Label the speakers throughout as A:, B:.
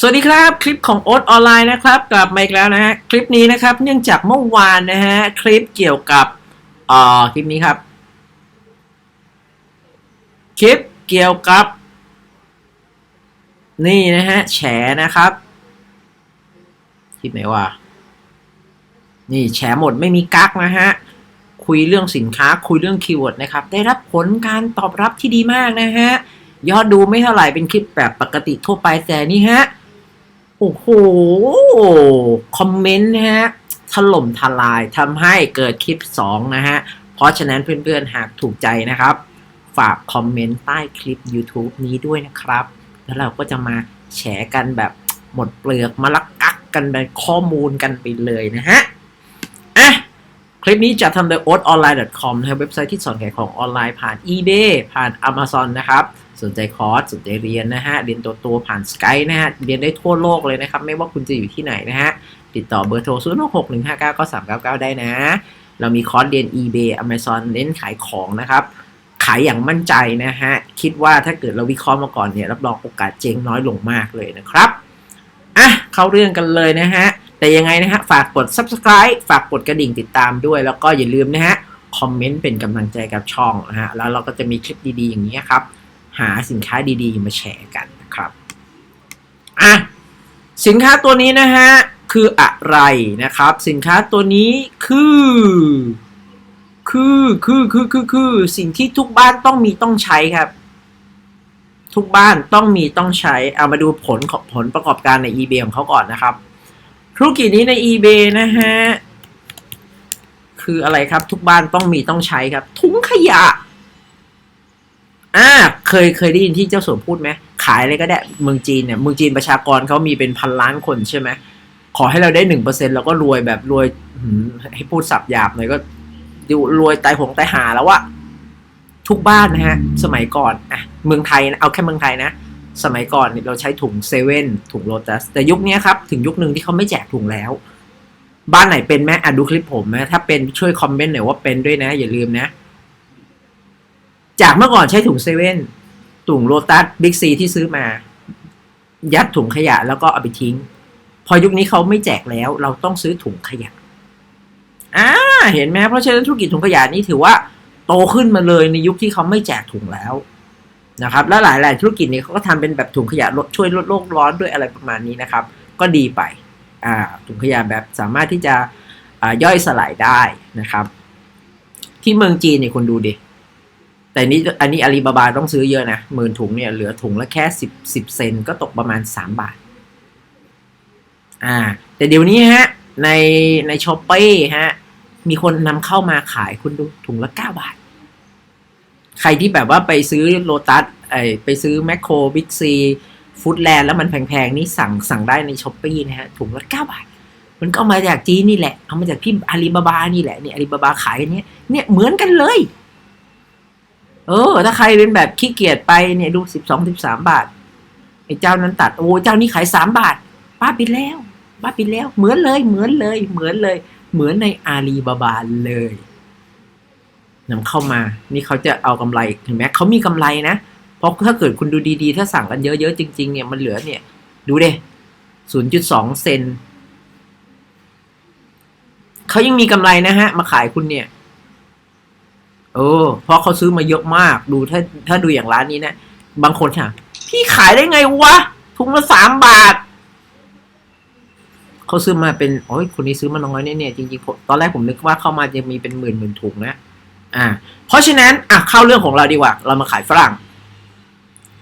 A: สวัสดีครับคลิปของโอ๊ตออนไลน์นะครับกลับมาอีกแล้วนะฮะคลิปนี้นะครับเนื่องจากเมื่อวานนะฮะคลิปเกี่ยวกับเอ่อคลิปนี้ครับ คลิปเกี่ยวกับ นี่นะฮะแฉนะครับคลิปไหนวะนี่แฉหมดไม่มีกักนะฮะคุยเรื่องสินค้าคุยเรื่องคีย์เวิร์ดนะครับได้รับผลการตอบรับที่ดีมากนะฮะยอดดูไม่เท่าไหร่เป็นคลิปแบบปกติทั่วไปแต่นี่ฮะ โอ้โห คอมเมนต์นะฮะ ถล่มทลายทำให้เกิดคลิป 2 นะฮะ เพราะฉะนั้นเพื่อนๆ หากถูกใจนะครับ ฝากคอมเมนต์ใต้คลิป YouTube นี้ด้วยนะครับ แล้วเราก็จะมาแชร์กันแบบหมดเปลือกมาลักกักกันแบบข้อมูลกันไปเลยนะฮะ อะ คลิปนี้จะทำโดย o a t o n l i n e c o m นะเว็บไซต์ที่สอนขายของออนไลน์ผ่าน eBay ผ่าน Amazon นะครับ สนใจคอร์สสนใจเรียนนะฮะ เรียนตัวตัวผ่าน Skype นะฮะ เรียนได้ทั่วโลกเลยนะครับ ไม่ว่าคุณจะอยู่ที่ไหนนะฮะ ติดต่อเบอร์โทร 0 6 1 5 9 9 3 9 9 ได้นะ เรามีคอร์สเรียน eBay Amazon เน้นขายของนะครับ ขายอย่างมั่นใจนะฮะ คิดว่าถ้าเกิดเราวิเคราะห์มาก่อนเนี่ย รับรองโอกาสเจ๊งน้อยลงมากเลยนะครับ อะ เข้าเรื่องกันเลยนะฮะ แต่ยังไงนะฮะ ฝากกด subscribe ฝากกดกระดิ่งติดตามด้วย แล้วก็อย่าลืมนะฮะ คอมเมนต์เป็นกำลังใจกับช่องนะฮะ แล้วเราก็จะมีคลิปดีๆอย่างนี้ครับ หาสินค้าดีๆ มาแชร์กันนะครับอะสินค้าตัวนี้นะฮะคืออะไรนะครับ สินค้าตัวนี้คือ คือคือคือคือคือสิ่งที่ทุกบ้านต้องมีต้องใช้ครับ ทุกบ้านต้องมีต้องใช้เอามาดูผลของผลประกอบการใน eBay ของเขาก่อนนะครับธุรกิจนี้ใน eBay นะฮะคืออะไรครับ ทุกบ้านต้องมีต้องใช้ครับ ถุงขยะอ่า เคยเคยได้ยินที่เจ้าสัวพูดไหมขายอะไรก็ได้เมืองจีนเนี่ยเมืองจีนประชากรเขามีเป็นพันล้านคนใช่ไหมขอให้เราได้หนึ่งเปอร์เซ็นเราก็รวยแบบรวยให้พูดสับหยาบหน่อยก็ดูรวยตายหงตายหาแล้วอะทุกบ้านนะฮะ สมัยก่อนอะเมืองไทยนะเอาแค่เมืองไทยนะ สมัยก่อนเนี่ยเราใช้ถุงเซเว่นถุงโลตัสแต่ยุคนี้ครับ ถึงยุคหนึ่งที่เขาไม่แจกถุงแล้ว บ้านไหนเป็นไหมอะดูคลิปผมนะถ้าเป็นช่วยคอมเมนต์หน่อยว่าเป็นด้วยนะ อย่าลืมนะ จากเมื่อก่อนใช้ถุงเซเว่น ถุงโลตัสบิ๊กซีที่ซื้อมา ยัดถุงขยะแล้วก็เอาไปทิ้ง พอยุคนี้เขาไม่แจกแล้ว เราต้องซื้อถุงขยะอ่าเห็นไหมเพราะฉะนั้นธุรกิจถุงขยะนี่ถือว่าโตขึ้นมาเลยในยุคที่เขาไม่แจกถุงแล้วนะครับ และหลาย ๆ ธุรกิจเนี่ยเขาก็ทำเป็นแบบถุงขยะลดช่วยลดโลกร้อนด้วยอะไรประมาณนี้นะครับ ก็ดีไปอ่าถุงขยะแบบสามารถที่จะย่อยสลายได้นะครับ ที่เมืองจีนเนี่ยคุณดูดิ แต่นี้อันนี้อาลีบาบาต้องซื้อเยอะนะหมื่นถุงเนี่ยเหลือถุงละแค่สิบสิบเซนก็ตกประมาณสามบาท อ่า แต่เดี๋ยวนี้ฮะ ในในช้อปปี้ฮะ มีคนนำเข้ามาขายคุณดูถุงละเก้าบาท ใครที่แบบว่าไปซื้อโลตัสไอไปซื้อแมคโครบิ๊กซีฟู้ดแลนด์แล้วมันแพงๆ นี่สั่งสั่งได้ในช้อปปี้นะฮะถุงละเก้าบาท มันก็มาจากจีนนี่แหละ เอามาจากพี่อาลีบาบานี่แหละเนี่ยอาลีบาบาขายกันเนี้ยเนี่ยเหมือนกันเลย เออ ถ้าใครเป็นแบบขี้เกียจไปเนี่ยดูสิบสองสิบสามบาทไอ้เจ้านั้นตัดโอ้เจ้านี้ขายสามบาทป้าปิดแล้วป้าปิดแล้ว เหมือนเลยเหมือนเลย เหมือนเลย เหมือนในอาลีบาบาเลยนำเข้ามา นี่เขาจะเอากำไรเห็นไหมเขามีกำไรนะเพราะถ้าเกิดคุณดูดีๆ ถ้าสั่งกันเยอะๆจริง ๆ เนี่ยมันเหลือเนี่ย ดูเด้ศูนย์จุดสองเซนเขายังมีกำไรนะฮะ มาขายคุณเนี่ย เออ เพราะเขาซื้อมาเยอะมาก ดูถ้าถ้าดูอย่างร้านนี้นะ บางคนถามพี่ขายได้ไงวะถุงละสามบาท เขาซื้อมาเป็นโอ้ยคนนี้ซื้อมาน้อยเนี่ยเนี่ยจริงๆตอนแรกผมนึกว่าเข้ามาจะมีเป็นหมื่นหมื่นถุงนะ อ่า เพราะฉะนั้นอะเข้าเรื่องของเราดีกว่า เรามาขายฝรั่ง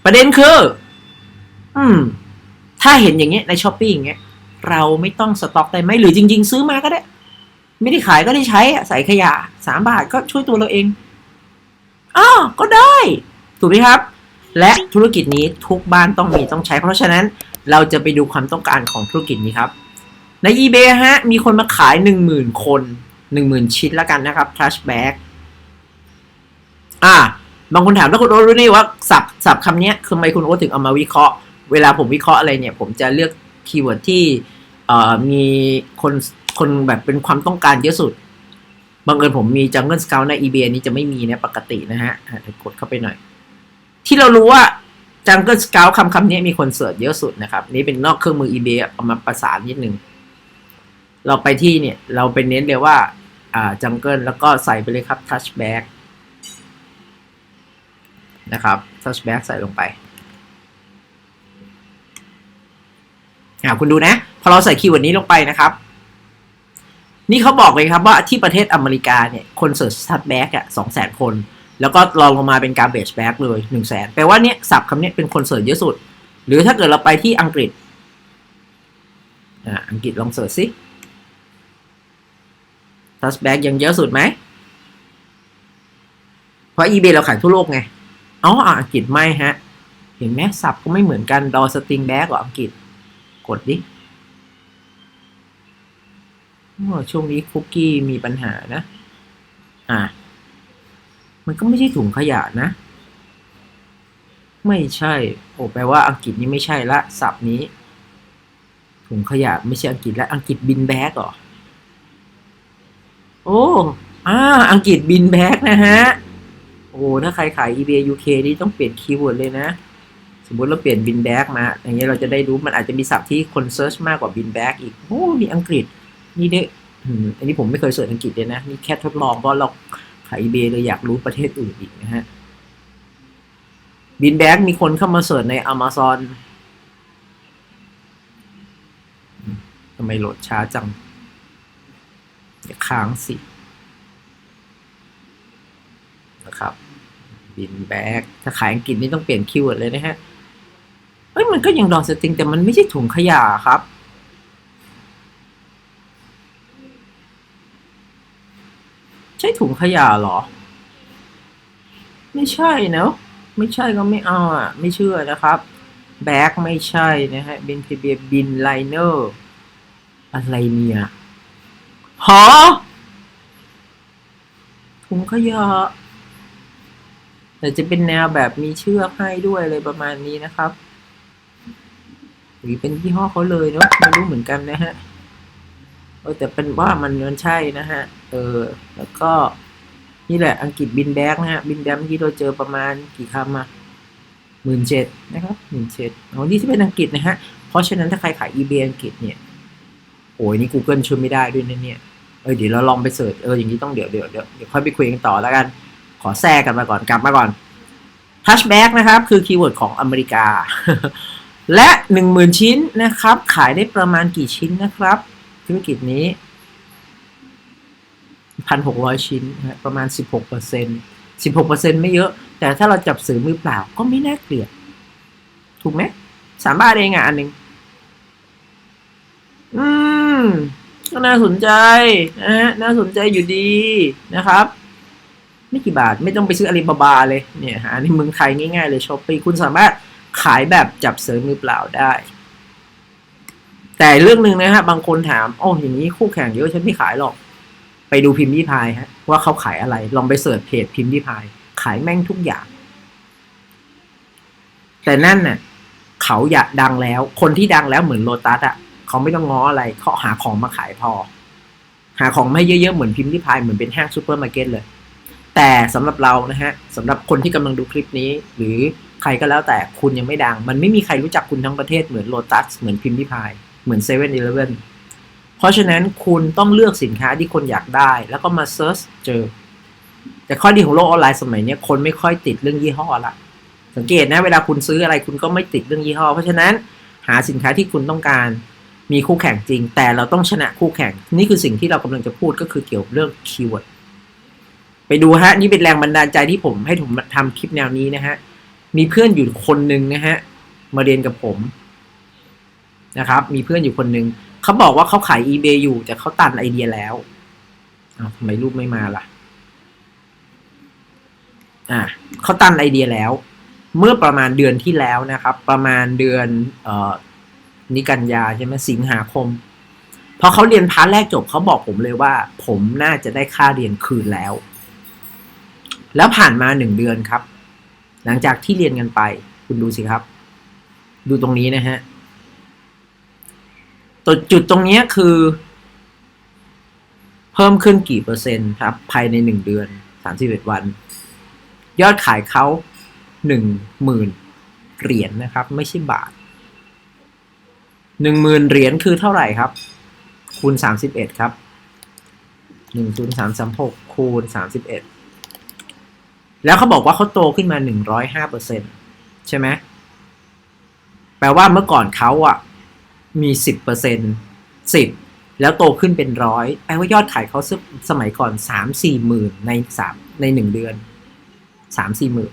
A: ประเด็นคือ อืม ถ้าเห็นอย่างเงี้ยในช้อปปี้อย่างเงี้ยเราไม่ต้องสต็อกได้ไหมหรือจริง ๆ ซื้อมาก็ได้ ไม่ได้ขายก็ได้ใช้ใส่ขยะสามบาทก็ช่วยตัวเราเอง อ้อก็ได้ ถูกไหมครับ และธุรกิจนี้ทุกบ้านต้องมีต้องใช้ เพราะฉะนั้นเราจะไปดูความต้องการของธุรกิจนี้ครับ ใน eBay ฮะ มีคนมาขายหนึ่งหมื่นคนหนึ่งหมื่นชิ้นแล้วกันนะครับ trash bag อ่าบางคนถามแล้วคุณโอ๊ตรู้นี่ว่าสับสับคำนี้คือทำไมคุณโอ๊ตถึงเอามาวิเคราะห์ เวลาผมวิเคราะห์อะไรเนี่ย ผมจะเลือกคีย์เวิร์ดที่มีคนคนแบบเป็นความต้องการเยอะสุด บังเอิญผมมี Jungle Scout ใน eBay นี้จะไม่มีนะปกตินะฮะอ่กดเข้าไปหน่อย ที่เรารู้ว่า Jungle Scout คำคำนี้มีคนเสิร์ชเยอะสุดนะครับ นี่เป็นนอกเครื่องมือ eBay เอามาประสานนิดนึง เราไปที่เนี่ย เราไปเน้นเลยว่าอ่า Jungle แล้วก็ใส่ไปเลยครับ Touchback นะครับ Touchback ใส่ลงไปอ่าคุณดูนะ พอเราใส่คีย์เวิร์ดนี้ลงไปนะครับ นี่เขาบอกเลยครับว่าที่ประเทศอเมริกาเนี่ยคนเสิร์ช Touchback อะสองแสนคน แล้วก็ลองลงมาเป็น garbage bag เลยหนึ่งแสนแปลว่าเนี่ยศัพท์คำนี้เป็นคนเสิร์ชเยอะสุด หรือถ้าเกิดเราไปที่อังกฤษอ่าอังกฤษลองเสิร์ชสิ touch bag ยังเยอะสุดไหม เพราะ eBay เราขายทั่วโลกไงอ๋ออังกฤษไม่ฮะ เห็นไหมศัพท์ก็ไม่เหมือนกันดอสติงแบ็กอังกฤษ กดดิ ช่วงนี้คุกกี้มีปัญหานะ อ่ามันก็ไม่ใช่ถุงขยะนะ ไม่ใช่ โอ้แปลว่าอังกฤษนี่ไม่ใช่ละศัพท์นี้ ถุงขยะไม่ใช่อังกฤษและอังกฤษบินแบกเหรอ โอ้อ่าอังกฤษบินแบกนะฮะ โอ้ ถ้าใครขาย eBay UK นี่ต้องเปลี่ยนคีย์เวิร์ดเลยนะ สมมติเราเปลี่ยนบินแบกมา อย่างเงี้ยเราจะได้รู้มันอาจจะมีศัพท์ที่คนเซิร์ชมากกว่าบินแบกอีก โอ้ มีอังกฤษ นี่ได้อืมอันนี้ผมไม่เคยเสิร์ชอังกฤษเลยนะ นี่แค่ทดลองเพราะเราขาย eBay เลยอยากรู้ประเทศอื่นอีกนะฮะบินแบ็กมีคนเข้ามาเสิร์ชใน Amazon อืมทำไมโหลดช้าจังอย่าค้างสินะครับ บินแบ็กถ้าขายอังกฤษนี่ต้องเปลี่ยนคีย์เวิร์ดเลยนะฮะเฮ้ยมันก็ยังดอสติงแต่มันไม่ใช่ถุงขยะครับ ใช่ถุงขยะเหรอ ไม่ใช่เนอะไม่ใช่ก็ไม่เอาอะ ไม่เชื่อนะครับแบ็กไม่ใช่นะฮะบินพีเบียบินไลเนอร์อะไรเนี่ยหอถุงขยะแต่จะเป็นแนวแบบมีเชือกให้ด้วยอะไรประมาณนี้นะครับหรือเป็นยี่ห้อเขาเลยเนาะไม่รู้เหมือนกันนะฮะ แต่เป็นว่ามันมันใช่นะฮะ เออ แล้วก็นี่แหละอังกฤษบินแบ็กนะฮะ บินแบ็กที่เราเจอประมาณกี่คำอะหมื่นเจ็ดนะครับหมื่นเจ็ดอ๋อนี่ที่เป็นอังกฤษนะฮะ เพราะฉะนั้นถ้าใครขาย eBay อังกฤษเนี่ย โอ้ยนี่ Google ช่วยไม่ได้ด้วยนะเนี่ย เออเดี๋ยวเราลองไปเสิร์ช เอออย่างนี้ต้องเดี๋ยวเดี๋ยวเดี๋ยวเดี๋ยวค่อยไปคุยกันต่อแล้วกัน ขอแทรกกันมาก่อนกลับมาก่อน Touchback นะครับ คือคีย์เวิร์ดของอเมริกา และหนึ่งหมื่นชิ้นนะครับ ขายได้ประมาณกี่ชิ้นนะครับ ธุรกิจนี้พันหกร้อยชิ้นประมาณสิบหกเปอร์เซ็นสิบหกเปอร์เซ็นไม่เยอะ แต่ถ้าเราจับสื่อมือเปล่าก็ไม่น่าเกลียด ถูกไหมสามบาทเองอะอันหนึ่งอืม ก็น่าสนใจนะฮะน่าสนใจอยู่ดีนะครับ ไม่กี่บาทไม่ต้องไปซื้ออาลีบาบาเลยเนี่ยหาในเมืองไทยง่ายๆเลยช้อปปี้คุณสามารถขายแบบจับเสริมมือเปล่าได้ แต่เรื่องหนึ่งนะฮะบางคนถามโอ้อย่างนี้คู่แข่งเยอะฉันไม่ขายหรอก ไปดูพิมพ์ดีพายฮะว่าเขาขายอะไร ลองไปเสิร์ชเพจพิมพ์ดีพาย ขายแม่งทุกอย่าง แต่นั่นน่ะ เขาอยากดังแล้ว คนที่ดังแล้วเหมือนโลตัสอะ เขาไม่ต้องง้ออะไรเขาหาของมาขายพอ หาของไม่เยอะๆเหมือนพิมพ์ดีพายเหมือนเป็นห้างซูเปอร์มาร์เก็ตเลย แต่สำหรับเรานะฮะสำหรับคนที่กำลังดูคลิปนี้ หรือใครก็แล้วแต่คุณยังไม่ดัง มันไม่มีใครรู้จักคุณทั้งประเทศเหมือนโลตัสเหมือนพิมพ์ดีพาย เหมือนเซเว่นอีเลฟเว่นเพราะฉะนั้นคุณต้องเลือกสินค้าที่คนอยากได้ แล้วก็มาเซิร์ชเจอ แต่ข้อดีของโลกออนไลน์สมัยนี้คนไม่ค่อยติดเรื่องยี่ห้อละสังเกตนะเวลาคุณซื้ออะไรคุณก็ไม่ติดเรื่องยี่ห้อ เพราะฉะนั้นหาสินค้าที่คุณต้องการมีคู่แข่งจริง แต่เราต้องชนะคู่แข่ง นี่คือสิ่งที่เรากำลังจะพูดก็คือเกี่ยวกับเรื่องคีย์เวิร์ดไปดูฮะ นี่เป็นแรงบันดาลใจที่ผมให้ผมทำคลิปแนวนี้นะฮะ มีเพื่อนอยู่คนหนึ่งนะฮะ มาเรียนกับผม นะครับ มีเพื่อนอยู่คนหนึ่งเขาบอกว่าเขาขาย eBay อยู่ แต่เขาตันไอเดียแล้วอ้าทำไมรูปไม่มาล่ะ อ่าเขาตันไอเดียแล้ว เมื่อประมาณเดือนที่แล้วนะครับ ประมาณเดือนเอ่อนิกันยาใช่ไหมสิงหาคมพอเขาเรียนพาร์ทแรกจบเขาบอกผมเลยว่า ผมน่าจะได้ค่าเรียนคืนแล้ว แล้วผ่านมาหนึ่งเดือนครับ หลังจากที่เรียนกันไป คุณดูสิครับ ดูตรงนี้นะฮะ ตัวจุดตรงนี้คือ เพิ่มขึ้นกี่เปอร์เซ็นต์ครับ ภายในหนึ่งเดือนสามสิบเอ็ดวัน ยอดขายเขาหนึ่งหมื่นเหรียญนะครับ ไม่ใช่บาทหนึ่งหมื่นเหรียญคือเท่าไหร่ครับ คูณสามสิบเอ็ดครับหนึ่งศูนย์สามสามหกคูณสามสิบเอ็ดแล้วเขาบอกว่าเขาโตขึ้นมาหนึ่งร้อยห้าเปอร์เซ็นใช่ไหมแปลว่าเมื่อก่อนเขาอะ มีสิบเปอร์เซ็นสิบแล้วโตขึ้นเป็นร้อยแปลว่ายอดขายเขาสสมัยก่อนสามสี่หมื่นในสามในหนึ่งเดือนสามสี่หมื่น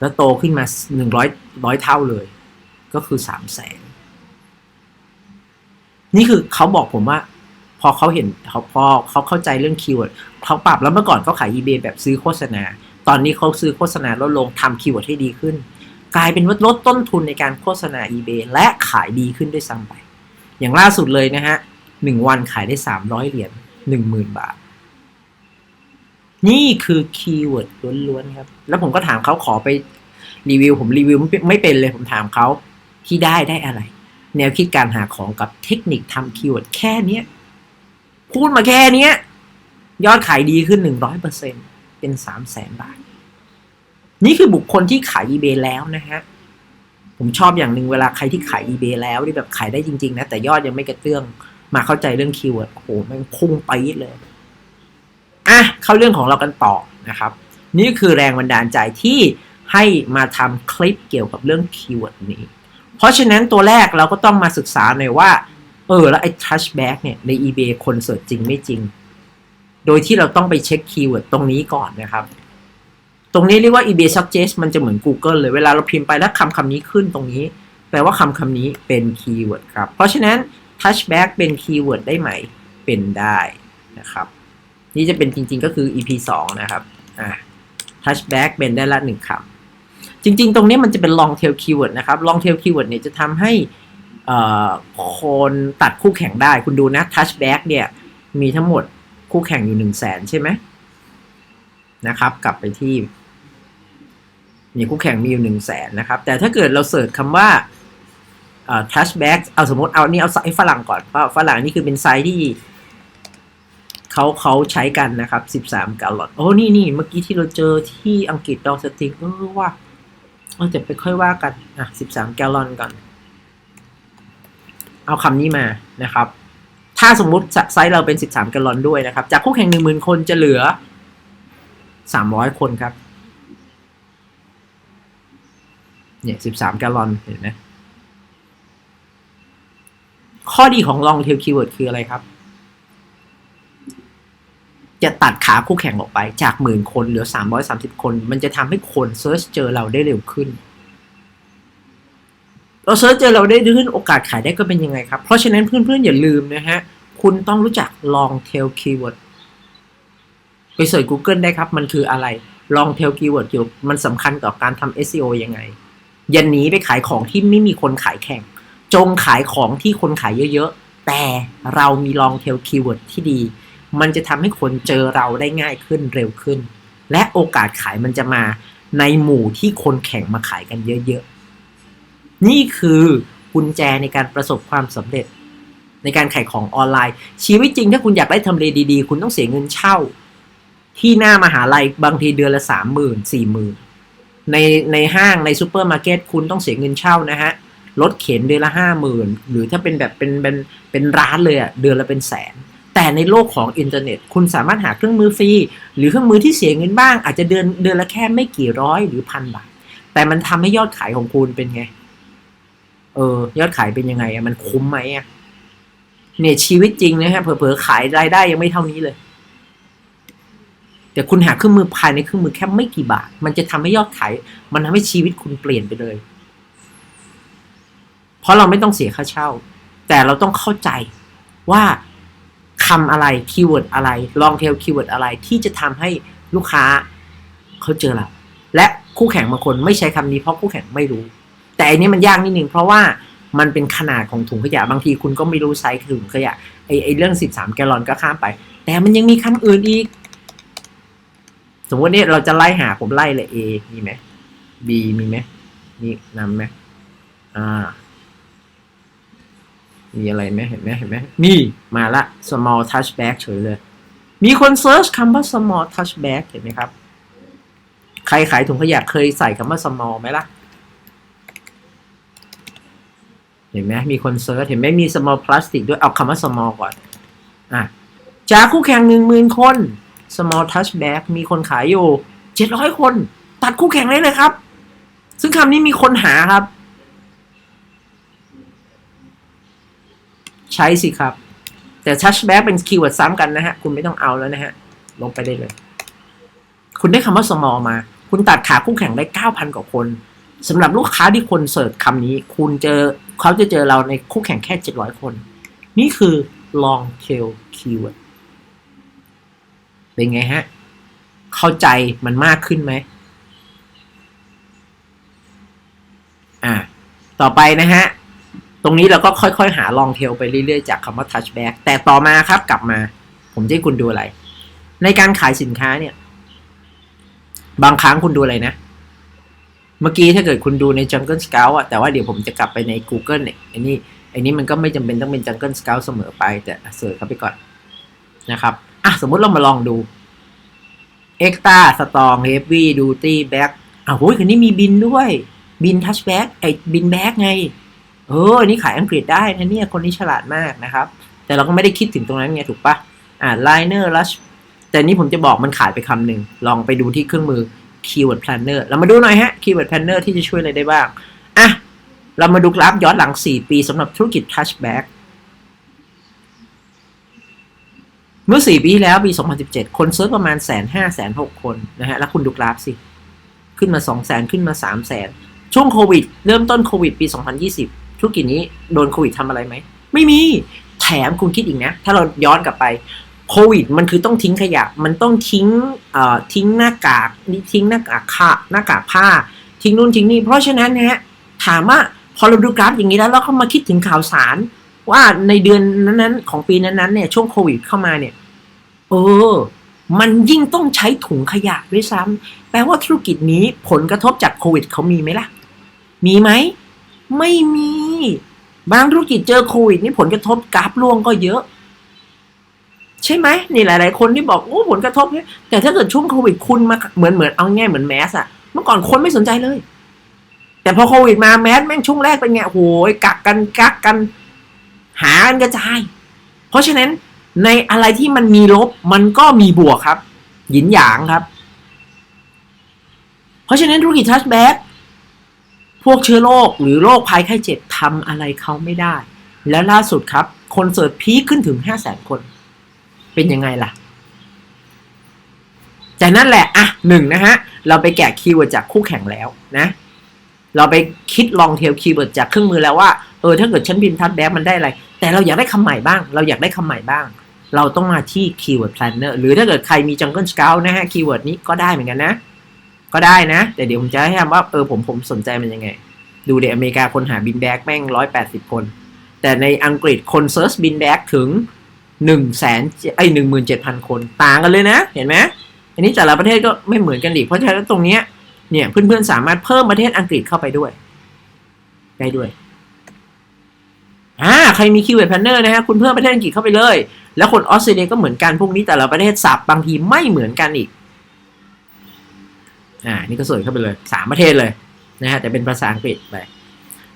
A: แล้วโตขึ้นมาหนึ่งร้อยร้อยเท่าเลย ก็คือสามแสนนี่คือเขาบอกผมว่า พอเขาเห็นเขาพอเขาเข้าใจเรื่องคีย์เวิร์ดเขาปรับแล้วเมื่อก่อนเขาขาย eBay แบบซื้อโฆษณา ตอนนี้เขาซื้อโฆษณาลดลงทำคีย์เวิร์ดให้ดีขึ้น กลายเป็นว่าลดต้นทุนในการโฆษณา eBay และขายดีขึ้นด้วยซ้ำไป อย่างล่าสุดเลยนะฮะหนึ่งวันขายได้สามร้อยเหรียญหนึ่งหมื่นบาท นี่คือคีย์เวิร์ดล้วนๆครับ แล้วผมก็ถามเขาขอไปรีวิว ผมรีวิวไม่เป็นเลยผมถามเขาที่ได้ได้อะไร แนวคิดการหาของกับเทคนิคทำคีย์เวิร์ดแค่เนี้ยพูดมาแค่เนี้ยยอดขายดีขึ้นหนึ่งร้อยเปอร์เซ็นเป็นสามแสนบาท นี่คือบุคคลที่ขาย eBay แล้วนะฮะ ผมชอบอย่างหนึ่งเวลาใครที่ขาย eBay แล้วที่แบบขายได้จริง ๆ นะ แต่ยอดยังไม่กระเตื้องมาเข้าใจเรื่องคีย์เวิร์ดโอ้โหมันพุ่งไปดเลย อะ เข้าเรื่องของเรากันต่อนะครับ นี่คือแรงบันดาลใจที่ให้มาทำคลิปเกี่ยวกับเรื่องคีย์เวิร์ดนี้ เพราะฉะนั้นตัวแรกเราก็ต้องมาศึกษาหน่อยว่า เออ แล้วไอ้ touchback เนี่ยใน eBay คนเสิร์ชจริงไม่จริง โดยที่เราต้องไปเช็คคีย์เวิร์ดตรงนี้ก่อนนะครับ ตรงนี้เรียกว่า eBay suggest มันจะเหมือน Google เลย เวลาเราพิมพ์ไปแล้วคำคำนี้ขึ้นตรงนี้ แปลว่าคำคำนี้เป็นคีย์เวิร์ดครับ เพราะฉะนั้น touchback เป็นคีย์เวิร์ดได้ไหม เป็นได้นะครับ นี่จะเป็นจริง ๆ ก็คือ EP 2 นะครับอ่า touchback เป็นได้ละหนึ่งคำจริง ๆ ตรงนี้มันจะเป็น long tail keyword นะครับ long tail keyword เนี่ยจะทำให้เอ่อคนตัดคู่แข่งได้ คุณดูนะ touchback เนี่ยมีทั้งหมดคู่แข่งอยู่หนึ่งแสนใช่ไหมนะครับ กลับไปที่ มีคู่แข่งมีอยู่หนึ่งแสนนะครับ แต่ถ้าเกิดเราเสิร์ชคำว่าเอ่อ touchback เอาสมมติเอานี่เอาไซส์ฝรั่งก่อนเพราะฝรั่งนี่คือเป็นไซส์ที่เขาเขาใช้กันนะครับ 13กาลอนโอ้นี่นี่เมื่อกี้ที่เราเจอที่อังกฤษดองสติกเออว่าเออแต่ไปค่อยว่ากันอะ13แกลลอนก่อน เอาคำนี้มานะครับ ถ้าสมมุติไซส์เราเป็น 13แกลลอนด้วยนะครับ จากคู่แข่ง 10,000 คนจะเหลือ 300 คนครับ เนี่ย13แกลลอนเห็นไหมข้อดีของ long tail keyword คืออะไรครับ จะตัดขาคู่แข่งออกไปจากหมื่นคนเหลือ 330 คน มันจะทำให้คนเซิร์ชเจอเราได้เร็วขึ้น เราเซิร์ชเจอเราได้ขึ้นโอกาสขายได้ก็เป็นยังไงครับ เพราะฉะนั้นเพื่อนๆ อย่าลืมนะฮะ คุณต้องรู้จัก long tail keyword ไปเสิร์ช Google ได้ครับ มันคืออะไร long tail keyword เกี่ยวมันสำคัญต่อการทำ SEO ยังไง อย่าหนีไปขายของที่ไม่มีคนขายแข่ง จงขายของที่คนขายเยอะๆ แต่เรามี long tail keyword ที่ดี มันจะทำให้คนเจอเราได้ง่ายขึ้นเร็วขึ้น และโอกาสขายมันจะมาในหมู่ที่คนแข่งมาขายกันเยอะๆ นี่คือกุญแจในการประสบความสำเร็จ ในการขายของออนไลน์ ชีวิตจริงถ้าคุณอยากได้ทำเลดีๆ คุณต้องเสียเงินเช่า ที่หน้ามหาลัยบางทีเดือนละสามหมื่นสี่หมื่น ในในห้างในซูเปอร์มาร์เก็ตคุณต้องเสียเงินเช่านะฮะรถเข็นเดือนละห้าหมื่นหรือถ้าเป็นแบบเป็นเป็นเป็นร้านเลยอะเดือนละเป็นแสน แต่ในโลกของอินเทอร์เน็ต คุณสามารถหาเครื่องมือฟรีหรือเครื่องมือที่เสียเงินบ้าง อาจจะเดือนเดือนละแค่ไม่กี่ร้อยหรือพันบาทแต่มันทำให้ยอดขายของคุณเป็นไง เออ ยอดขายเป็นยังไงอะมันคุ้มไหมอะเนี่ยชีวิตจริงนะฮะเผลอๆขายรายได้ยังไม่เท่านี้เลย แต่คุณหาเครื่องมือภายในเครื่องมือแค่ไม่กี่บาท มันจะทำให้ยอดขาย มันทำให้ชีวิตคุณเปลี่ยนไปเลย เพราะเราไม่ต้องเสียค่าเช่า แต่เราต้องเข้าใจว่าคำอะไรคีย์เวิร์ดอะไรลองเทลคีย์เวิร์ดอะไรที่จะทำให้ลูกค้าเขาเจอเราและคู่แข่งบางคนไม่ใช้คำนี้เพราะคู่แข่งไม่รู้ แต่อันนี้มันยากนิดนึงเพราะว่ามันเป็นขนาดของถุงขยะบางทีคุณก็ไม่รู้ไซส์ถุงขยะไอไอเรื่อง 13 แกลลอนก็ข้ามไป แต่มันยังมีคำอื่นอีก มมตินี่เราจะไล่หาผมไล่เลย A มีไหม B มีไหมมีนำไหมอ่า มีอะไรไหมเห็นไหมเห็นไหมนี่มาละ small touchback เฉยเลย มีคนเซิร์ชคำว่า small touchback เห็นไหมครับ ใครขายถุงขยะเคยใส่คำว่า small ไหมล่ะ เห็นไหมมีคนเซิร์ชเห็นไหมมี small plastic ด้วยเอาคำว่า small ก่อน อะจากคู่แข่งหนึ่งหมื่นคน small touch bag มีคนขายอยู่เจ็ดร้อยคน ตัดคู่แข่งได้เลยครับ ซึ่งคำนี้มีคนหาครับ ใช้สิครับ แต่ touch bag เป็นคีย์เวิร์ดซ้ำกันนะฮะ คุณไม่ต้องเอาแล้วนะฮะ ลงไปได้เลย คุณได้คำว่า small มา คุณตัดขาคู่แข่งได้เก้าพันกว่าคนสำหรับลูกค้าที่คนเสิร์ชคำนี้ คุณเจอเขาจะเจอเราในคู่แข่งแค่เจ็ดร้อยคน นี่คือ long tail keyword เป็นไงฮะ เข้าใจมันมากขึ้นไหมอ่าต่อไปนะฮะ ตรงนี้เราก็ค่อยๆ หา long tail ไปเรื่อยๆ จากคำว่า touchback แต่ต่อมาครับกลับมา ผมจะให้คุณดูอะไร ในการขายสินค้าเนี่ย บางครั้งคุณดูอะไรนะ เมื่อกี้ถ้าเกิดคุณดูใน Jungle Scout อะแต่ว่าเดี๋ยวผมจะกลับไปใน Google เนี่ยอันนี้อันนี้มันก็ไม่จำเป็นต้องเป็น Jungle Scout เสมอไปแต่เสิร์ชเข้าไปก่อนนะครับ สมมุติเรามาลองดู Extra Strong Heavy Duty Bag อะโหยคันนี้มีบินด้วย บิน Touch Bag ไอ้บินแบ็กไง เอออันนี้ขายอังกฤษได้นะเนี่ย คนนี้ฉลาดมากนะครับ แต่เราก็ไม่ได้คิดถึงตรงนั้นไงถูกปะอ่า Liner Rush แต่นี่ผมจะบอกมันขายไปคำหนึ่งลองไปดูที่เครื่องมือ Keyword Planner เรามาดูหน่อยฮะ Keyword Planner ที่จะช่วยอะไรได้บ้าง อะ เรามาดูกราฟย้อนหลัง 4 ปีสำหรับธุรกิจ Touchback เมื่อ 4 ปีที่แล้วปี 2017 คนเซิร์ชประมาณแสนห้าแสนหกคนนะฮะ แล้วคุณดูกราฟสิ ขึ้นมา 2 0 0แสนขึ้นมา3 0 0แสนช่วงโควิด เริ่มต้นโควิดปี 2020 ธุรกิจนี้โดนโควิดทำอะไรไหม ไม่มี แถมคุณคิดอีกนะ ถ้าเราย้อนกลับไปโควิด มันคือต้องทิ้งขยะ มันต้องทิ้งเอ่อทิ้งหน้ากากนี่ทิ้งหน้ากากผ้าหน้ากากผ้า ทิ้งนู่นทิ้งนี่ เพราะฉะนั้นนะฮะถามว่าพอเราดูกราฟอย่างนี้แล้วเราก็มาคิดถึงข่าวสาร ว่าในเดือนนั้นๆของปีนั้นๆเนี่ยช่วงโควิดเข้ามาเนี่ย เออ มันยิ่งต้องใช้ถุงขยะด้วยซ้ำแปลว่าธุรกิจนี้ผลกระทบจากโควิดเขามีไหมล่ะ มีไหม ไม่มี บางธุรกิจเจอโควิดนี่ผลกระทบกราฟล่วงก็เยอะ ใช่ไหมนี่หลาย ๆ คนที่บอกโอ้ผลกระทบเนี่ยแต่ถ้าเกิดช่วงโควิดคุณมาเหมือนเหมือนเอาง่ายเหมือนแมสอะเมื่อก่อนคนไม่สนใจเลย แต่พอโควิดมาแมสแม่งช่วงแรกเป็นไงโอ้ยกักกันกักกัน หากันกระจาย เพราะฉะนั้นในอะไรที่มันมีลบมันก็มีบวกครับ หยินหยางครับ เพราะฉะนั้นธุรกิจทัชแบ็กพวกเชื้อโรคหรือโรคภัยไข้เจ็บทำอะไรเขาไม่ได้ แล้วล่าสุดครับ คนเสิร์ชพีคขึ้นถึงห้าแสนคน เป็นยังไงล่ะ จากนั้นแหละอะหนึ่งนะฮะ เราไปแกะคีย์เวิร์ดจากคู่แข่งแล้วนะ เราไปคิดลองเทลคีย์เวิร์ดจากเครื่องมือแล้วว่า เออ ถ้าเกิดฉันพิมพ์ทัดแบ็กมันได้อะไร แต่เราอยากได้คำใหม่บ้าง เราอยากได้คำใหม่บ้าง เราต้องมาที่ Keyword Planner หรือถ้าเกิดใครมี Jungle Scout นะฮะคีย์เวิร์ดนี้ก็ได้เหมือนกันนะ ก็ได้นะ แต่เดี๋ยวผมจะให้ทำว่าเออผมผมสนใจมันยังไง ดูเดอเมริกาคนหาบินแบกแม่งร้อยแปดสิบคน แต่ในอังกฤษคนเซิร์ชบินแบกถึงหนึ่งแสนไอหนึ่งหมื่นเจ็ดพันคนต่างกันเลยนะ เห็นไหมอันนี้แต่ละประเทศก็ไม่เหมือนกันอีกเพราะฉะนั้นตรงเนี้ยเนี่ยเพื่อนๆสามารถเพิ่มประเทศอังกฤษเข้าไปด้วย ได้ด้วย อ่าใครมีคีย์เวิร์ดแพนเนอร์นะฮะคุณเพิ่มประเทศอังกฤษเข้าไปเลย แล้วคนออสเตรเลียก็เหมือนกันพวกนี้แต่ละประเทศสับบางทีไม่เหมือนกันอีกอ่านี่ก็สวยเข้าไปเลยสามประเทศเลยนะฮะแต่เป็นภาษาอังกฤษไป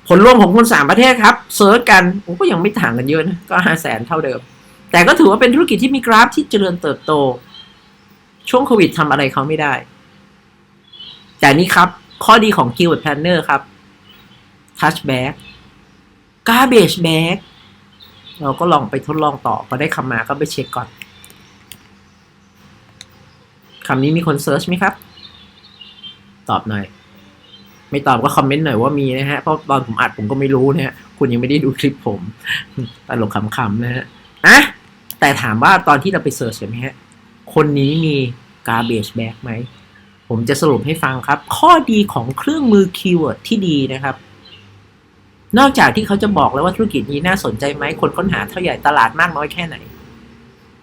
A: ผลรวมของคนสามประเทศครับเซิร์ชกันโอ้ก็ยังไม่ต่างกันเยอะนะก็ห้าแสนเท่าเดิม แต่ก็ถือว่าเป็นธุรกิจที่มีกราฟที่เจริญเติบโต ช่วงโควิดทำอะไรเขาไม่ได้ แต่นี่ครับข้อดีของ Keyword Planner ครับ Touch Bag Garbage Bag เราก็ลองไปทดลองต่อพอได้คำมาก็ไปเช็คก่อนคำนี้มีคนเซิร์ชไหมครับ ตอบหน่อย ไม่ตอบก็คอมเมนต์หน่อยว่ามีนะฮะ เพราะตอนผมอัดผมก็ไม่รู้นะฮะ คุณยังไม่ได้ดูคลิปผมตลกขำๆนะฮะอะแต่ถามว่าตอนที่เราไปเซิร์ชเห็นไหมฮะ คนนี้มี garbage bag ไหม ผมจะสรุปให้ฟังครับ ข้อดีของเครื่องมือคีย์เวิร์ดที่ดีนะครับ นอกจากที่เขาจะบอกแล้วว่าธุรกิจนี้น่าสนใจไหมคนค้นหาเท่าใหญ่ตลาดมากน้อยแค่ไหน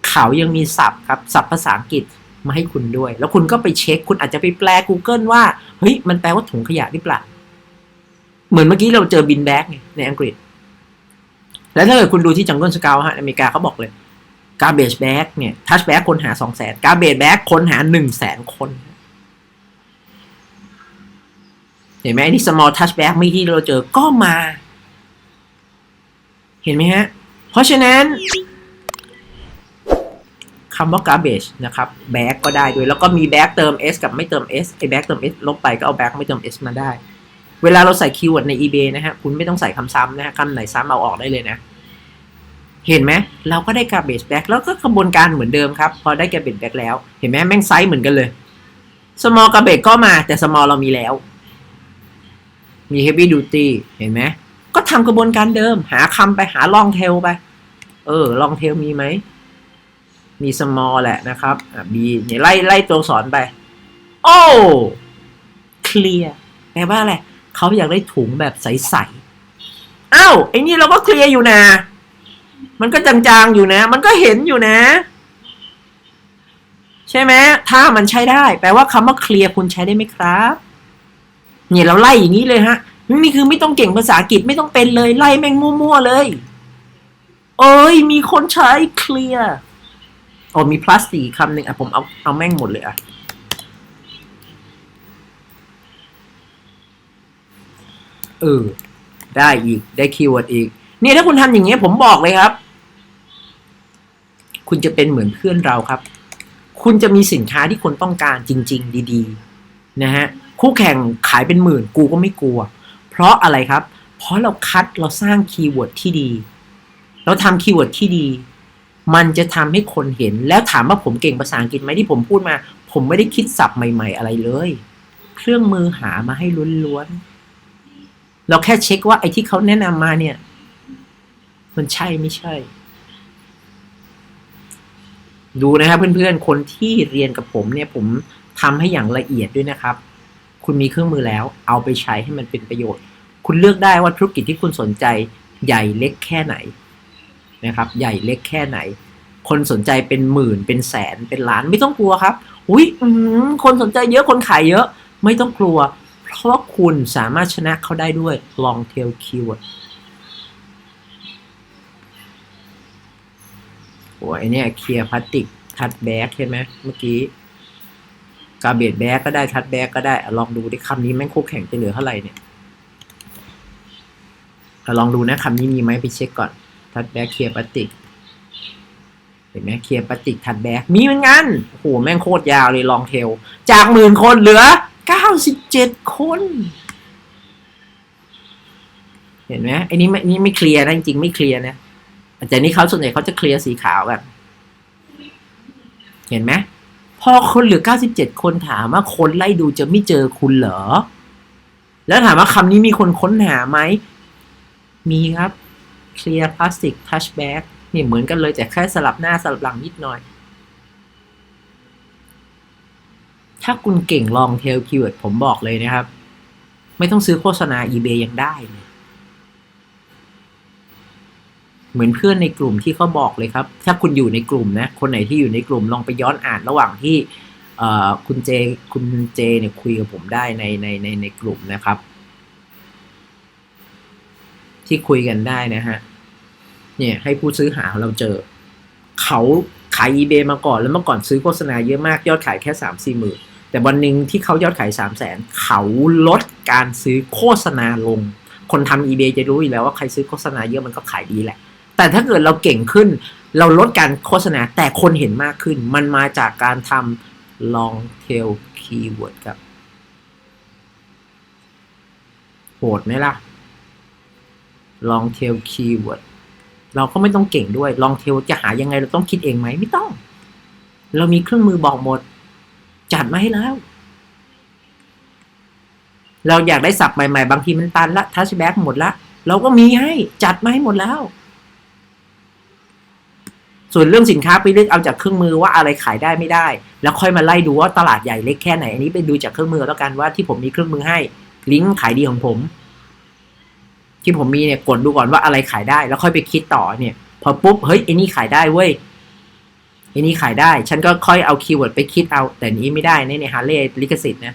A: เขายังมีศัพท์ครับศัพท์ภาษาอังกฤษมาให้คุณด้วย แล้วคุณก็ไปเช็ค คุณอาจจะไปแปล Google ว่าเฮ้ยมันแปลว่าถุงขยะหรือเปล่าเหมือนเมื่อกี้เราเจอบินแบ็กในอังกฤษ แล้วถ้าเกิดคุณดูที่จังเกิลสกาวฮะอเมริกาเขาบอกเลย garbage bag เนี่ย touch bag คนหาสองแสน garbage bag คนหาหนึ่งแสนคน เห็นไหมนี่ small touch bag ไม่ที่เราเจอก็มา เห็นไหมฮะ เพราะฉะนั้นคำว่า garbage นะครับ bag ก็ได้ด้วย แล้วก็มี bag เติม s กับไม่เติม s ไอ้ bag เติม s ลบไปก็เอา bag ไม่เติม s มาได้ เวลาเราใส่คีย์เวิร์ดใน eBay นะฮะ คุณไม่ต้องใส่คำซ้ำนะฮะคำไหนซ้ำเอาออกได้เลยนะ เห็นไหม เราก็ได้ garbage bag แล้วก็กระบวนการเหมือนเดิมครับ พอได้ garbage bag แล้ว เห็นไหมแม่งไซส์เหมือนกันเลย small garbage ก็มาแต่ small เรามีแล้ว มี heavy duty เห็นไหมก็ทำกระบวนการเดิม หาคำไปหา long tail ไป เออ long tail มีไหม มี small แหละนะครับอะ B เนี่ยไล่ไล่ตัวสอนไป โอ้ clear แปลว่าอะไรเขาอยากได้ถุงแบบใสๆอ้าวไอ้นี่เราก็เคลียร์อยู่นะ มันก็จางๆอยู่นะ มันก็เห็นอยู่นะใช่ไหมถ้ามันใช้ได้ แปลว่าคำว่าเคลียร์คุณใช้ได้ไหมครับ เนี่ยเราไล่อย่างนี้เลยฮะนี่คือไม่ต้องเก่งภาษาอังกฤษไม่ต้องเป็นเลย ไล่แม่งมั่วๆเลย เอ้ย มีคนใช้เคลียร์โอ้มี plus สี่คำหนึ่งอะผมเอาเอาแม่งหมดเลยอะเออ ได้อีกได้คีย์เวิร์ดอีก เนี่ยถ้าคุณทำอย่างเงี้ยผมบอกเลยครับ คุณจะเป็นเหมือนเพื่อนเราครับ คุณจะมีสินค้าที่คนต้องการจริง ๆ ดี ๆ นะฮะ คู่แข่งขายเป็นหมื่นกูก็ไม่กลัว เพราะอะไรครับ เพราะเราคัดเราสร้างคีย์เวิร์ดที่ดี เราทำคีย์เวิร์ดที่ดี มันจะทำให้คนเห็น แล้วถามว่าผมเก่งภาษาอังกฤษไหมที่ผมพูดมา ผมไม่ได้คิดศัพท์ใหม่ ๆ อะไรเลย เครื่องมือหามาให้ล้วนๆ เราแค่เช็คว่าไอ้ที่เขาแนะนำมาเนี่ย มันใช่ไม่ใช่ ดูนะครับเพื่อนๆ คนที่เรียนกับผมเนี่ยผมทำให้อย่างละเอียดด้วยนะครับ คุณมีเครื่องมือแล้ว เอาไปใช้ให้มันเป็นประโยชน์ คุณเลือกได้ว่าธุรกิจที่คุณสนใจใหญ่เล็กแค่ไหนนะครับ ใหญ่เล็กแค่ไหน คนสนใจเป็นหมื่นเป็นแสนเป็นล้านไม่ต้องกลัวครับ อุ้ยอื้อหือคนสนใจเยอะคนขายเยอะ ไม่ต้องกลัว เพราะว่าคุณสามารถชนะเขาได้ด้วย long tail keyword โอ้ยเนี่ยเคลียร์พลาสติกทัดแบ็กใช่ไหมเมื่อกี้ กาเบดแบ็กก็ได้ทัดแบ็กก็ได้ลองดูดิคำนี้แม่งคู่แข่งจะเหลือเท่าไหร่เนี่ยลองดูนะคำนี้มีไหมไปเช็คก่อน ทัดแบ็กเคลียร์พลาสติกเห็นไหมเคลียร์พลาสติกทัดแบ็กมีเหมือนกันโอ้โหแม่งโคตรยาวเลยลองเทล จากหมื่นคนเหลือเก้าสิบเจ็ดคน เห็นไหมไอ้นี่ไม่นี่ไม่เคลียร์นะจริงๆไม่เคลียร์นะแต่นี่เขาส่วนใหญ่เขาจะเคลียร์สีขาวกัน เห็นไหม พอคนเหลือ 97 คนถามว่าคนไล่ดูจะไม่เจอคุณเหรอ แล้วถามว่าคำนี้มีคนค้นหาไหม มีครับ clear plastic touch bag นี่เหมือนกันเลยแต่แค่สลับหน้าสลับหลังนิดหน่อย ถ้าคุณเก่งลองเทลคีย์เวิร์ดผมบอกเลยนะครับ ไม่ต้องซื้อโฆษณา eBay ยังได้เลย เหมือนเพื่อนในกลุ่มที่เขาบอกเลยครับ ถ้าคุณอยู่ในกลุ่มนะคนไหนที่อยู่ในกลุ่มลองไปย้อนอ่านระหว่างที่คุณเจคุณเจเนี่ยคุยกับผมได้ในในในในกลุ่มนะครับ ที่คุยกันได้นะฮะเนี่ยให้ผู้ซื้อหาเราเจอ เขาขาย eBay มาก่อนแล้วเมื่อก่อนซื้อโฆษณาเยอะมากยอดขายแค่สามสี่หมื่นแต่วันหนึ่งที่เขายอดขายสามแสนเขาลดการซื้อโฆษณาลง คนทำ eBay จะรู้อยู่แล้วว่าใครซื้อโฆษณาเยอะมันก็ขายดีแหละ แต่ถ้าเกิดเราเก่งขึ้น เราลดการโฆษณาแต่คนเห็นมากขึ้น มันมาจากการทำ long tail keyword ครับโหดไหมล่ะ long tail keyword เราก็ไม่ต้องเก่งด้วย long tail จะหายังไงเราต้องคิดเองไหมไม่ต้อง เรามีเครื่องมือบอกหมด จัดมาให้แล้ว เราอยากได้สับใหม่ๆ บางทีมันตันละทัชแบ็กหมดละเราก็มีให้จัดมาให้หมดแล้ว ส่วนเรื่องสินค้าไปเลือกเอาจากเครื่องมือว่าอะไรขายได้ไม่ได้ แล้วค่อยมาไล่ดูว่าตลาดใหญ่เล็กแค่ไหน อันนี้ไปดูจากเครื่องมือแล้วกันว่าที่ผมมีเครื่องมือให้ลิงก์ขายดีของผม ที่ผมมีเนี่ยกดดูก่อนว่าอะไรขายได้ แล้วค่อยไปคิดต่อเนี่ย พอปุ๊บเฮ้ยไอ้นี่ขายได้เว้ยไอ้นี่ขายได้ ฉันก็ค่อยเอาคีย์เวิร์ดไปคิดเอา แต่นี้ไม่ได้ในในฮาร์เลย์ลิขสิทธิ์นะ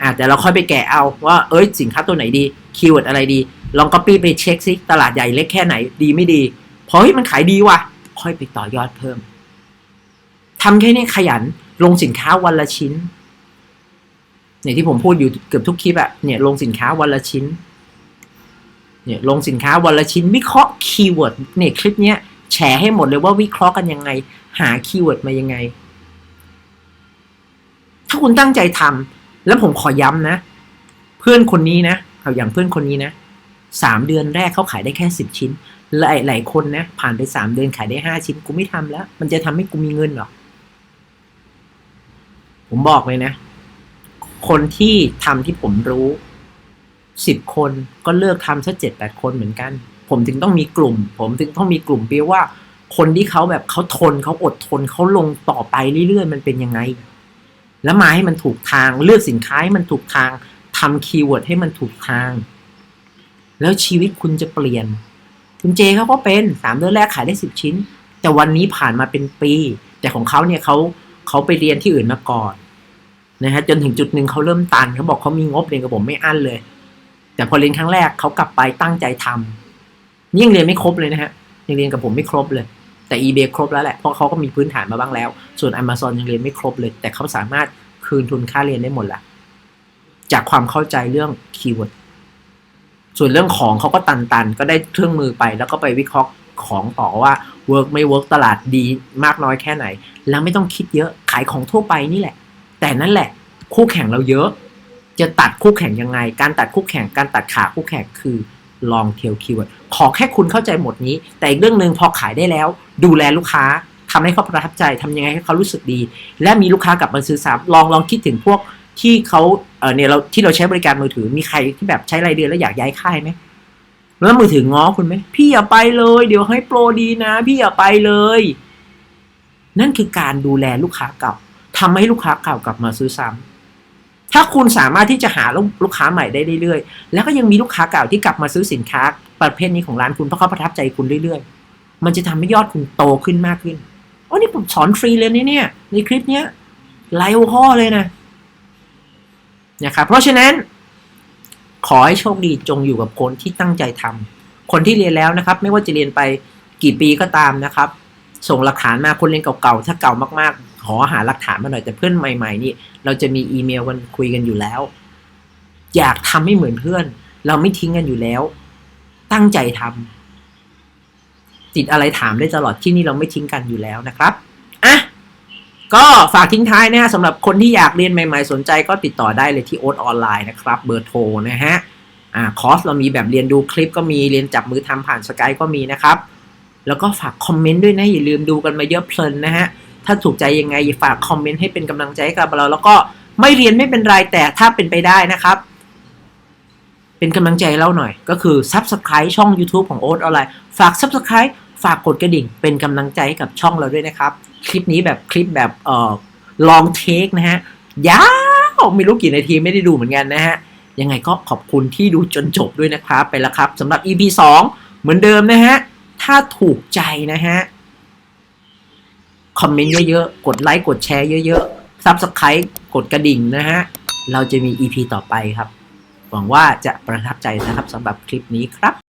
A: อ่าแต่เราค่อยไปแกะเอาว่าเอ้ยสินค้าตัวไหนดีคีย์เวิร์ดอะไรดี ลองก๊อปปี้ไปเช็คซิตลาดใหญ่เล็กแค่ไหนดีไม่ดีพอเฮ้ยมันขายดีว่ะ ค่อยไปต่อยอดเพิ่มทำแค่นี้ขยันลงสินค้าวันละชิ้นเนี่ยที่ผมพูดอยู่เกือบทุกคลิปอะเนี่ยลงสินค้าวันละชิ้น เนี่ยลงสินค้าวันละชิ้น วิเคราะห์คีย์เวิร์ดเนี่ยคลิปเนี้ยแชร์ให้หมดเลยว่าวิเคราะห์กันยังไง หาคีย์เวิร์ดมายังไง ถ้าคุณตั้งใจทำแล้วผมขอย้ำนะ เพื่อนคนนี้นะเอาอย่างเพื่อนคนนี้นะ สามเดือนแรกเขาขายได้แค่สิบชิ้นหลายหลายคนนะผ่านไปสามเดือนขายได้ห้าชิ้นกูไม่ทำแล้ว มันจะทำให้กูมีเงินหรอ ผมบอกเลยนะ คนที่ทำที่ผมรู้สิบคนก็เลิกทำสักเจ็ดแปดคนเหมือนกัน ผมถึงต้องมีกลุ่ม ผมถึงต้องมีกลุ่มเปียว่า คนที่เขาแบบเขาทนเขาอดทนเขาลงต่อไปเรื่อยๆ มันเป็นยังไง แล้วมาให้มันถูกทางเลือกสินค้าให้มันถูกทางทำคีย์เวิร์ดให้มันถูกทาง แล้วชีวิตคุณจะเปลี่ยน คุณเจเขาก็เป็นสามเดือนแรกขายได้สิบชิ้น แต่วันนี้ผ่านมาเป็นปี แต่ของเขาเนี่ยเขาเขาไปเรียนที่อื่นมาก่อนนะฮะจนถึงจุดหนึ่งเขาเริ่มตันเขาบอกเขามีงบเรียนกับผมไม่อั้นเลย แต่พอเรียนครั้งแรกเขากลับไปตั้งใจทำนี่ยังเรียนไม่ครบเลยนะฮะยังเรียนกับผมไม่ครบเลย แต่ eBay ครบแล้วแหละเพราะเขาก็มีพื้นฐานมาบ้างแล้ว ส่วน Amazon ยังเรียนไม่ครบเลย แต่เขาสามารถคืนทุนค่าเรียนได้หมดละจากความเข้าใจเรื่องคีย์เวิร์ด ส่วนเรื่องของเขาก็ตันๆ ก็ได้เครื่องมือไป แล้วก็ไปวิเคราะห์ของต่อว่าเวิร์กไม่เวิร์กตลาดดีมากน้อยแค่ไหน แล้วไม่ต้องคิดเยอะขายของทั่วไปนี่แหละ แต่นั่นแหละ คู่แข่งเราเยอะ จะตัดคู่แข่งยังไง การตัดคู่แข่งการตัดขาคู่แข่งคือลองเทลคีย์เวิร์ดขอแค่คุณเข้าใจหมดนี้ แต่อีกเรื่องหนึ่งพอขายได้แล้ว ดูแลลูกค้าทำให้เขาประทับใจทำยังไงให้เขารู้สึกดี และมีลูกค้ากลับมาซื้อซ้ำลองลองคิดถึงพวก ที่เขาเออเนี่ยเราที่เราใช้บริการมือถือมีใครที่แบบใช้รายเดือนแล้วอยากย้ายค่ายไหมแล้วมือถือง้อคุณไหมพี่อย่าไปเลย เดี๋ยวให้โปรดีนะ พี่อย่าไปเลย นั่นคือการดูแลลูกค้าเก่าทำให้ลูกค้าเก่ากลับมาซื้อซ้ำถ้าคุณสามารถที่จะหาลูกค้าใหม่ได้เรื่อยๆ แล้วก็ยังมีลูกค้าเก่าที่กลับมาซื้อสินค้า ประเภทนี้ของร้านคุณเพราะเขาประทับใจคุณเรื่อยๆ มันจะทำให้ยอดคุณโตขึ้นมากขึ้นโอ้นี่ผมสอนฟรีเลยนี่เนี่ยในคลิปเนี้ยไลฟ์หัวข้อเลยนะ นะครับ เพราะฉะนั้น ขอให้โชคดีจงอยู่กับคนที่ตั้งใจทำคนที่เรียนแล้วนะครับ ไม่ว่าจะเรียนไปกี่ปีก็ตามนะครับ ส่งหลักฐานมาคนเรียนเก่าๆถ้าเก่ามากๆ ขอหาหลักฐานมาหน่อยแต่เพื่อนใหม่ๆนี่ เราจะมีอีเมลกันคุยกันอยู่แล้ว อยากทำให้เหมือนเพื่อน เราไม่ทิ้งกันอยู่แล้ว ตั้งใจทำติดอะไรถามได้ตลอดที่นี่เราไม่ทิ้งกันอยู่แล้วนะครับ ก็ฝากทิ้งท้ายนะฮะสำหรับคนที่อยากเรียนใหม่ๆ สนใจก็ติดต่อได้เลยที่โอ๊ตออนไลน์นะครับเบอร์โทรนะฮะอ่าคอร์สเรามีแบบเรียนดูคลิปก็มีเรียนจับมือทำผ่านสกายก็มีนะครับ แล้วก็ฝากคอมเมนต์ด้วยนะ อย่าลืมดูกันมาเยอะเพลินนะฮะ ถ้าถูกใจยังไงอย่าฝากคอมเมนต์ให้เป็นกำลังใจให้กับเรา แล้วก็ไม่เรียนไม่เป็นไรแต่ถ้าเป็นไปได้นะครับ เป็นกำลังใจเราหน่อย ก็คือ Subscribe ช่อง YouTube ของโอ๊ตออนไลน์ฝาก Subscribe ฝากกดกระดิ่ง เป็นกำลังใจให้กับช่องเราด้วยนะครับ คลิปนี้แบบคลิปแบบเออลองเทคนะฮะ ยาวไม่รู้กี่นาทีไม่ได้ดูเหมือนกันนะฮะ ยังไงก็ขอบคุณที่ดูจนจบด้วยนะครับ ไปแล้วครับสำหรับ EP 2 เหมือนเดิมนะฮะ ถ้าถูกใจนะฮะ คอมเมนต์เยอะๆ กดไลค์กดแชร์เยอะๆซับสไคร b ์กดกระดิ่งนะฮะ เราจะมี EP ต่อไปครับ หวังว่าจะประทับใจนะครับสำหรับคลิปนี้ครับ